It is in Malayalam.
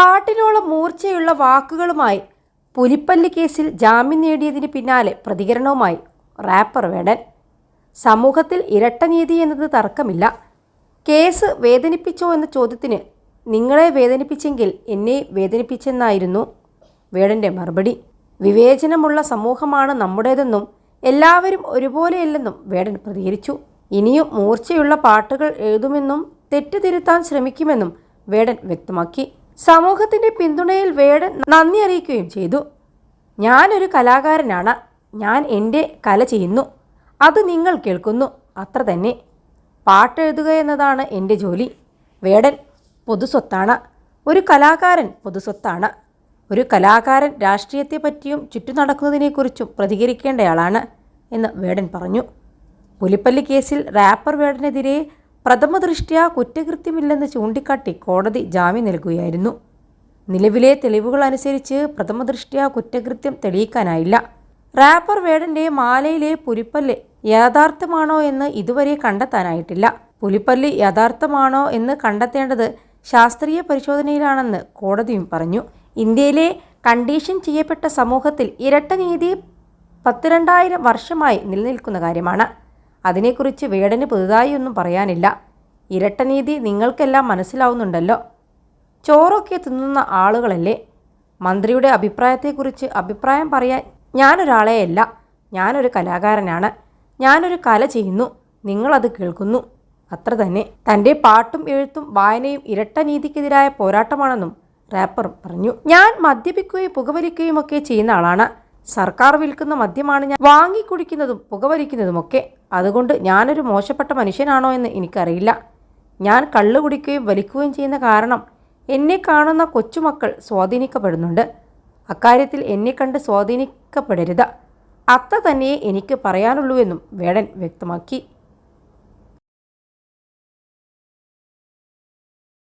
പാട്ടിനോളം മൂർച്ചയുള്ള വാക്കുകളുമായി പുലിപ്പല്ലി കേസിൽ ജാമ്യം നേടിയതിന് പിന്നാലെ പ്രതികരണവുമായി റാപ്പർ വേടൻ സമൂഹത്തിൽ ഇരട്ടനീതി എന്നത് തർക്കമില്ല. കേസ് വേദനിപ്പിച്ചോ എന്ന ചോദ്യത്തിന് നിങ്ങളെ വേദനിപ്പിച്ചെങ്കിൽ എന്നെ വേദനിപ്പിച്ചെന്നായിരുന്നു വേടന്റെ മറുപടി. വിവേചനമുള്ള സമൂഹമാണ് നമ്മുടേതെന്നും എല്ലാവരും ഒരുപോലെയല്ലെന്നും വേടൻ പ്രതികരിച്ചു. ഇനിയും മൂർച്ചയുള്ള പാട്ടുകൾ എഴുതുമെന്നും തെറ്റുതിരുത്താൻ ശ്രമിക്കുമെന്നും വേടൻ വ്യക്തമാക്കി. സമൂഹത്തിന്റെ പിന്തുണയിൽ വേടൻ നന്ദി അറിയിക്കുകയും ചെയ്തു. ഞാനൊരു കലാകാരനാണ്. ഞാൻ എന്റെ കല ചെയ്യുന്നു. അത് നിങ്ങൾ കേൾക്കുന്നു. അത്ര തന്നെ. പാട്ടെഴുതുക എന്നതാണ് എന്റെ ജോലി. വേടൻ പൊതുസ്വത്താണ്. ഒരു കലാകാരൻ പൊതുസ്വത്താണ്. ഒരു കലാകാരൻ രാഷ്ട്രീയത്തെ പറ്റിയും ചുറ്റു നടക്കുന്നതിനെക്കുറിച്ചും പ്രതികരിക്കേണ്ടയാളാണ് എന്ന് വേടൻ പറഞ്ഞു. പുലിപ്പല്ലി കേസിൽ റാപ്പർ വേടനെതിരെ പ്രഥമ ദൃഷ്ട്യാ കുറ്റകൃത്യമില്ലെന്ന് ചൂണ്ടിക്കാട്ടി കോടതി ജാമ്യം നൽകുകയായിരുന്നു. നിലവിലെ തെളിവുകൾ അനുസരിച്ച് പ്രഥമ ദൃഷ്ട്യാ കുറ്റകൃത്യം തെളിയിക്കാനായില്ല. റാപ്പർ വേടന്റെ മാലയിലെ പുലിപ്പല്ല് യാഥാർത്ഥ്യമാണോ എന്ന് ഇതുവരെ കണ്ടെത്താനായിട്ടില്ല. പുലിപ്പല്ല് യഥാർത്ഥമാണോ എന്ന് കണ്ടെത്തേണ്ടത് ശാസ്ത്രീയ പരിശോധനയിലാണെന്ന് കോടതിയും പറഞ്ഞു. ഇന്ത്യയിലെ കണ്ടീഷൻ ചെയ്യപ്പെട്ട സമൂഹത്തിൽ ഇരട്ട നീതി പത്തിരണ്ടായിരം വർഷമായി നിലനിൽക്കുന്ന കാര്യമാണ്. അതിനെക്കുറിച്ച് വേടന് പുതുതായി ഒന്നും പറയാനില്ല. ഇരട്ടനീതി നിങ്ങൾക്കെല്ലാം മനസ്സിലാവുന്നുണ്ടല്ലോ. ചോറൊക്കെ തിന്നുന്ന ആളുകളല്ലേ? മന്ത്രിയുടെ അഭിപ്രായത്തെക്കുറിച്ച് അഭിപ്രായം പറയാൻ ഞാനൊരാളെയല്ല. ഞാനൊരു കലാകാരനാണ്. ഞാനൊരു കല ചെയ്യുന്നു. നിങ്ങളത് കേൾക്കുന്നു. അത്ര തന്നെ. തന്റെ പാട്ടും എഴുത്തും വായനയും ഇരട്ടനീതിക്കെതിരായ പോരാട്ടമാണെന്നും റാപ്പർ പറഞ്ഞു. ഞാൻ മദ്യപിക്കുകയും പുകവലിക്കുകയും ഒക്കെ ചെയ്യുന്ന ആളാണ്. സർക്കാർ വിൽക്കുന്ന മദ്യമാണ് ഞാൻ വാങ്ങിക്കുടിക്കുന്നതും പുകവലിക്കുന്നതുമൊക്കെ. അതുകൊണ്ട് ഞാനൊരു മോശപ്പെട്ട മനുഷ്യനാണോ എന്ന് എനിക്കറിയില്ല. ഞാൻ കള്ളു കുടിക്കുകയും വലിക്കുകയും ചെയ്യുന്ന കാരണം എന്നെ കാണുന്ന കൊച്ചുമക്കൾ സ്വാധീനിക്കപ്പെടുന്നുണ്ട്. അക്കാര്യത്തിൽ എന്നെ കണ്ട് സ്വാധീനിക്കപ്പെടരുത്. അത്ത തന്നെയേ എനിക്ക് പറയാനുള്ളൂവെന്നും വേടൻ വ്യക്തമാക്കി.